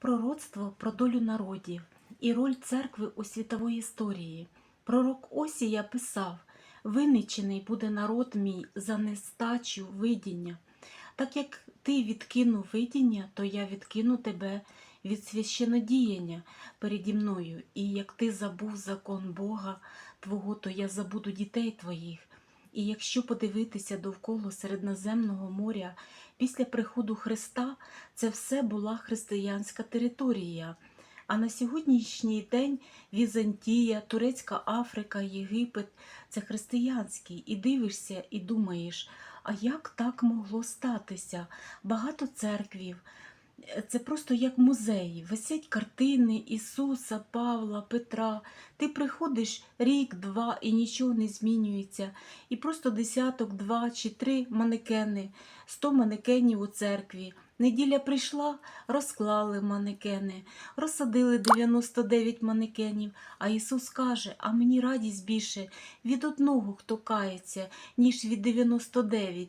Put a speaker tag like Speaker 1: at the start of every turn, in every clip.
Speaker 1: Пророцтво про долю народів і роль церкви у світовій історії. Пророк Осія писав: Виничений буде народ мій за нестачу видіння. Так як ти відкинув видіння, то я відкину тебе від священодіяння переді мною, і як ти забув закон Бога Твого, то я забуду дітей твоїх. І якщо подивитися довкола середноземного моря після приходу Христа, це все була християнська територія. А на сьогоднішній день Візантія, Турецька Африка, Єгипет це християнський. І дивишся, і думаєш, а як так могло статися? Багато церквів. Це просто як музеї. Висять картини Ісуса, Павла, Петра. Ти приходиш рік-два і нічого не змінюється. І просто десяток, два чи три манекени, сто манекенів у церкві. Неділя прийшла, розклали манекени, розсадили 99 манекенів. А Ісус каже: А мені радість більше від одного, хто кається, ніж від 99,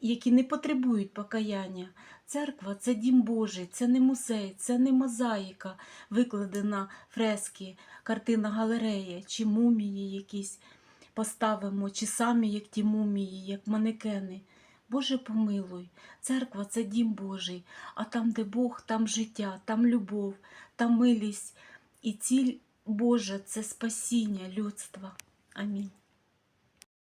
Speaker 1: які не потребують покаяння. Церква це дім Божий, це не музей, це не мозаїка, викладена фрески, картина галереї чи мумії якісь поставимо, чи самі як ті мумії, як манекени. Боже помилуй, церква це дім Божий, а там, де Бог, там життя, там любов, там милість. І ціль Божа це спасіння людства. Амінь.